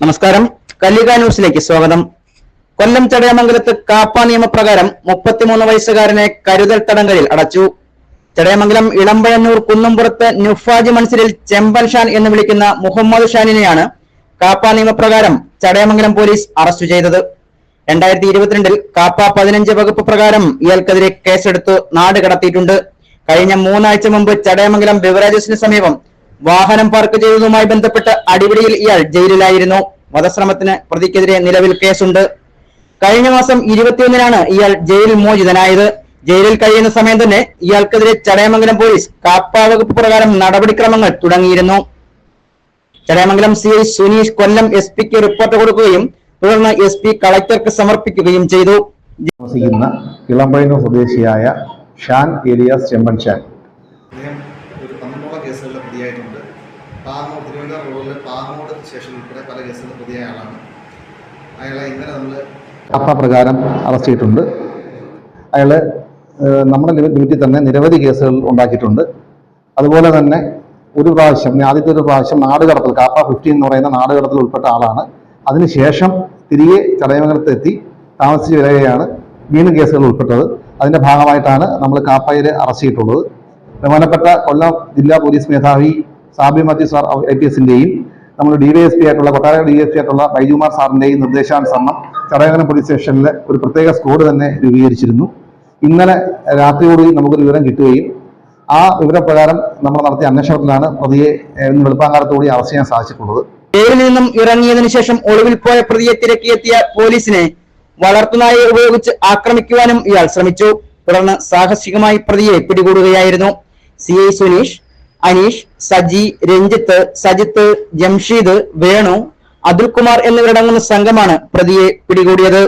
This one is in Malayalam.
നമസ്കാരം. കല്ലിക ന്യൂസിലേക്ക് സ്വാഗതം. കൊല്ലം ചടയമംഗലത്ത് കാപ്പ നിയമപ്രകാരം മുപ്പത്തിമൂന്ന് വയസ്സുകാരനെ കരുതൽ തടങ്കലിൽ അടച്ചു. ചടയമംഗലം ഇളമ്പഴന്നൂർ കുന്നുംപുറത്ത് നുഫാജ് മൻസിലിൽ ചെമ്പൻ ഷാൻ എന്ന് വിളിക്കുന്ന മുഹമ്മദ് ഷാനിനെയാണ് കാപ്പ നിയമപ്രകാരം ചടയമംഗലം പോലീസ് അറസ്റ്റ് ചെയ്തത്. രണ്ടായിരത്തി ഇരുപത്തിരണ്ടിൽ കാപ്പ പതിനഞ്ച് വകുപ്പ് പ്രകാരം ഇയാൾക്കെതിരെ കേസെടുത്ത് നാട് കടത്തിയിട്ടുണ്ട്. കഴിഞ്ഞ മൂന്നാഴ്ച മുമ്പ് ചടയമംഗലം ബിവറേജസിന് സമീപം വാഹനം പാർക്ക് ചെയ്തതുമായി ബന്ധപ്പെട്ട് അടിപിടിയിൽ ഇയാൾ ജയിലിലായിരുന്നു. വധശ്രമത്തിന് പ്രതിക്കെതിരെ നിലവിൽ കേസുണ്ട്. കഴിഞ്ഞ മാസം ഇരുപത്തിയൊന്നിനാണ് ഇയാൾ ജയിൽ മോചിതനായത്. ജയിലിൽ കഴിയുന്ന സമയം തന്നെ ഇയാൾക്കെതിരെ ചടയമംഗലം പോലീസ് കാപ്പാ വകുപ്പ് പ്രകാരം നടപടിക്രമങ്ങൾ തുടങ്ങിയിരുന്നു. Chadayamangalam C I Suneesh Kollam S പിക്ക് റിപ്പോർട്ട് കൊടുക്കുകയും തുടർന്ന് എസ് പി കളക്ടർക്ക് സമർപ്പിക്കുകയും ചെയ്തു. താമസിക്കുന്ന സ്വദേശിയായ ഷാൻ ഏലിയാസ് ചെമ്പൻ ഷാൻ അദ്ദേഹം ഒരു പന്ത്രണ്ടോളം കേസുകളിൽ പ്രതിയായിട്ടുണ്ട് പാങ്ങോട് തിരുവനന്തപുരം റോഡിൽ പാറമോട് സ്റ്റേഷൻ ഉൾപ്പെടെ പല കേസുകളിൽ പുതിയ ആളാണ്. അയാളെ ഇന്നലെ നമ്മൾ അപ്പ പ്രകാരം അറസ്റ്റ് ചെയ്തിട്ടുണ്ട്. അയാൾ നമ്മുടെ ഡ്യൂട്ടി തന്നെ നിരവധി കേസുകൾ ഉണ്ടാക്കിയിട്ടുണ്ട്. അതുപോലെ തന്നെ ഒരു പ്രാവശ്യം ആദ്യത്തെ ഒരു പ്രാവശ്യം നാടുകടത്തൽ കാപ്പ ഫിഫ്റ്റീൻ എന്ന് പറയുന്ന നാടുകടത്തിൽ ഉൾപ്പെട്ട ആളാണ്. അതിനുശേഷം തിരികെ ചടയമംഗലത്തെത്തി താമസിച്ച് വരികയാണ് വീണ്ടും കേസുകൾ ഉൾപ്പെട്ടത്. അതിന്റെ ഭാഗമായിട്ടാണ് നമ്മൾ കാപ്പയിൽ അറസ്റ്റ് ചെയ്തിട്ടുള്ളത്. ബഹുമാനപ്പെട്ട കൊല്ലം ജില്ലാ പോലീസ് മേധാവി Saby Mathew sir I P എസിന്റെയും നമ്മൾ ഡി വൈ എസ് പി ആയിട്ടുള്ള കൊട്ടാര പി ആയിട്ടുള്ള ബൈജുമാർ സാറിന്റെയും നിർദ്ദേശാനുസരണം ചടയകനം പോലീസ് സ്റ്റേഷനിൽ ഒരു പ്രത്യേക സ്ക്വാഡ് തന്നെ രൂപീകരിച്ചിരുന്നു. ഇന്നലെ രാത്രിയോടുകൂടി നമുക്കൊരു വിവരം കിട്ടുകയും ആ വിവരപ്രകാരം നമ്മൾ നടത്തിയ അന്വേഷണത്തിലാണ് പ്രതിയെ വെളുപ്പാങ്കാലത്തോടെ അറസ്റ്റ് ചെയ്യാൻ സാധിച്ചിട്ടുള്ളത്. ജയിലിൽ നിന്നും ഇറങ്ങിയതിനു ശേഷം ഒളിവിൽ പോയ പ്രതിയെ തിരക്കിയെത്തിയ പോലീസിനെ വളർത്തുനായെ ഉപയോഗിച്ച് ആക്രമിക്കുവാനും ഇയാൾ ശ്രമിച്ചു. തുടർന്ന് സാഹസികമായി പ്രതിയെ പിടികൂടുകയായിരുന്നു. സി ഐ സുനീഷ് അനീഷ് സജി രഞ്ജിത്ത് സജിത്ത് ജംഷീദ് വേണു അതുൽകുമാർ എന്നിവരടങ്ങുന്ന സംഘമാണ് പ്രതിയെ പിടികൂടിയത്.